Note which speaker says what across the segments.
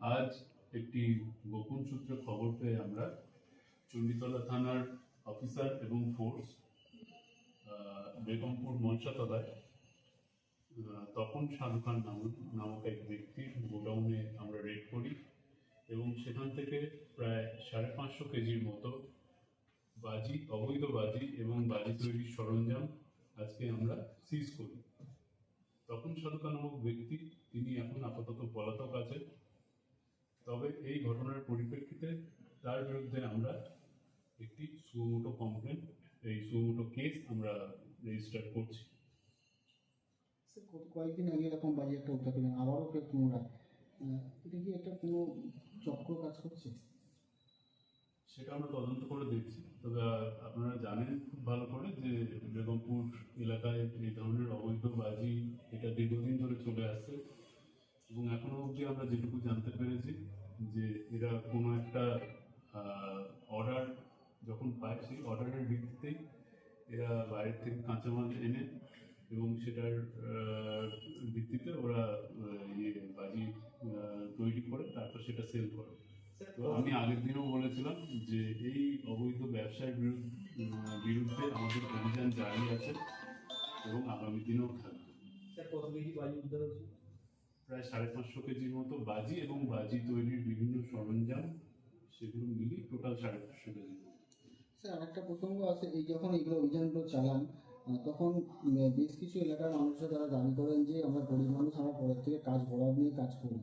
Speaker 1: আজ একটি গোপন সূত্রে খবর পেয়ে আমরা চণ্ডীতলা থানার অফিসার এবং ফোর্স বেগমপুর মনসাতলায় তপন শাহরুখ খান নামক এক ব্যক্তির গোডাউনে আমরা রেড করি এবং সেখান থেকে প্রায় সাড়ে পাঁচশো কেজির মতো বাজি, অবৈধ বাজি এবং বাজি তৈরির সরঞ্জাম আজকে আমরা সিজ করি। তপন শাহরুখ নামক ব্যক্তি, তিনি এখন আপাতত পলাতক আছেন। তবে এই ঘটনার পরিপ্রেক্ষিতে তার বিরুদ্ধে আমরা একটি সুমোটো কমপ্লেন এই সুমোটো কেস আমরা রেজিস্টার করছি।
Speaker 2: কয়েকদিন আগে এরকম বাজে একটা উদ্ধার করলেন আবারও ফের পুনরায়। এটা কি একটা কোনো চক্র কাজ করছে?
Speaker 1: সেটা আমরা তদন্ত করে দেখছি। তবে আপনারা জানেন খুব ভালো করে যে বেগমপুর এলাকায় এই ধরনের অবৈধ বাজি এটা দীর্ঘদিন ধরে চলে আসছে। এবং এখনও অবধি আমরা যেটুকু জানতে পেরেছি যে এরা কোনো একটা অর্ডার যখন পায় সেই অর্ডারের ভিত্তিতেই এরা বাইরের থেকে কাঁচামাল এনে এবং সেটার ভিত্তিতে ওরা ইয়ে বাজি তৈরি করে, তারপর সেটা সেল করে। তো আমি আগের দিনও বলেছিলাম যে এই অবৈধ ব্যবসার বিরুদ্ধে আমাদের অভিযান জারি আছে এবং আগামী দিনেও থাকবে। প্রায় সাড়ে পাঁচশো কেজির মতো বাজি এবং বাজি তৈরির বিভিন্ন সরঞ্জাম সেগুলো মিলিয়ে টোটাল সাড়ে পাঁচশো কেজি
Speaker 2: স্যার আরেকটা প্রসঙ্গ আছে এই যখন এগুলো অভিযানগুলো চালান তখন বেশ কিছু এলাকার মানুষরা তারা দাবি করেন যে আমরা গরিব মানুষ আমরা পরের থেকে কাজ বরাদ নিয়ে কাজ করি।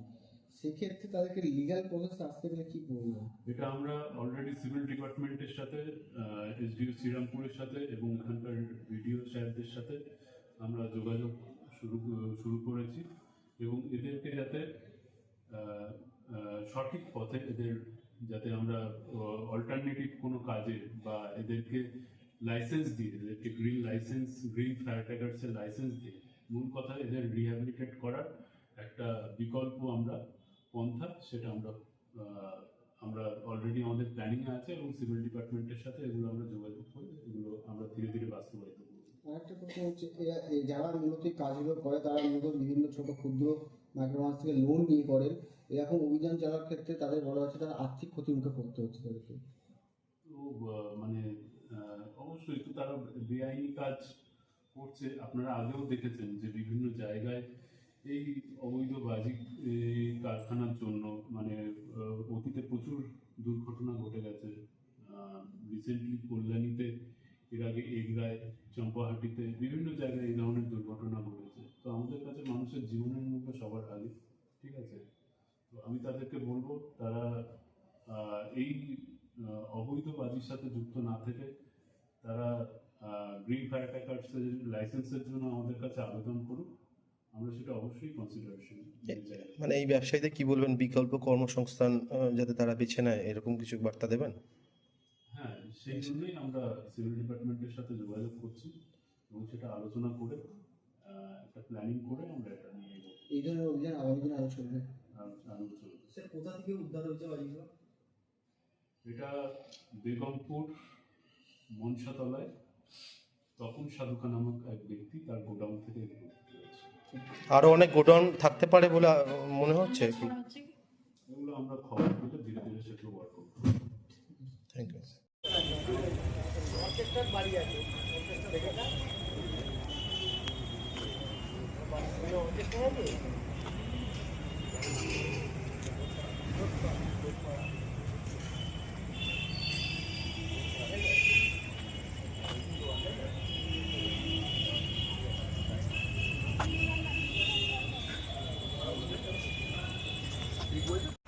Speaker 2: সেক্ষেত্রে তাদেরকে লিগ্যাল প্রসেস আসতে গেলে কি বলবেন
Speaker 1: এটা আমরা অলরেডি সিভিল ডিপার্টমেন্টের সাথে এসডিও শ্রীরামপুরের সাথে এবং এখানকার ভিডিও সাহেবদের সাথে আমরা যোগাযোগ শুরু শুরু করেছি। এবং এদেরকে যাতে সঠিক পথে এদের যাতে আমরা অল্টারনেটিভ কোনো কাজে বা এদেরকে লাইসেন্স দিয়ে, এদেরকে গ্রিন লাইসেন্স গ্রিন ফায়ার ট্যাগার্সের লাইসেন্স দিয়ে মূল কথা এদের রিহ্যাবিলিটেট করার একটা বিকল্প আমরা, পন্থা সেটা আমরা আমরা অলরেডি আমাদের প্ল্যানিং আছে এবং সিভিল ডিপার্টমেন্টের সাথে এগুলো আমরা যোগাযোগ করে এগুলো আমরা ধীরে ধীরে বাস্তবায়িত করব।
Speaker 2: আরেকটা প্রশ্ন হচ্ছে যারা মূলত কাজগুলো করে, তারা মূলত বিভিন্ন ছোট ক্ষুদ্র মাইক্রোমাস থেকে লোন নিয়ে করেন। এরকম অভিযান চালার ক্ষেত্রে তাদের বলা হচ্ছে তারা আর্থিক ক্ষতির মুখে পড়তে হচ্ছে তাদেরকে
Speaker 1: তো মানে অবশ্যই তো তারা বেআইনি কাজ করছে। আপনারা আগেও দেখেছেন যে বিভিন্ন জায়গায় এই অবৈধ বাজি কারখানার জন্য মানে অতীতে প্রচুর দুর্ঘটনা ঘটে গেছে। রিসেন্টলি কল্যাণীতে এর আগে এগরায় চম্পাহাটিতে বিভিন্ন জায়গায় এই ধরনের দুর্ঘটনা ঘটেছে। তো আমাদের কাছে মানুষের জীবনের মূল্য সবার আগে ঠিক আছে? তো আমি তাদেরকে বলব তারা এই অবৈধ বাজির সাথে যুক্ত না থেকে তারা গ্রিন ফায়ার ট্যাকার্সের লাইসেন্সের জন্য আমাদের কাছে আবেদন করুক। আমরা সেটা অবশ্যই কনসিডারেশন
Speaker 3: মানে এই ব্যবসায়ীদের কি বলবেন? বিকল্প কর্মসংস্থান যাতে তারা বেছে নেয় এরকম কিছু বার্তা দেবেন?
Speaker 1: সেই জন্যই আমরা সিভিল ডিপার্টমেন্টের সাথে যোগাযোগ করছি এবং সেটা আলোচনা করে আহ, একটা প্ল্যানিং করে আমরা এটা নিয়ে এগোবো।
Speaker 2: এই ধরনের অভিযান আগামী দিনে আরও চলবে?
Speaker 1: আর চলবে।
Speaker 4: স্যার কোথা থেকে উদ্ধার হয়েছে বাজিগুলো
Speaker 1: এটা বেগমপুর মনসাতলায় তপন সাধুকা নামক এক ব্যক্তি তার গোডাউন থেকে এগুলো উদ্ধার হয়েছে।
Speaker 3: আরও অনেক গোডাউন থাকতে পারে বলে মনে হচ্ছে?
Speaker 1: এগুলো আমরা খবর পেলে ধীরে ধীরে সেগুলো ওয়ার্ক করব।
Speaker 3: থ্যাংক ইউ অর্কেস্ট্রার
Speaker 4: বাড়ি আছে অর্কেস্ট্রা দেখে অর্কেস্ট্রা আছে Thank you.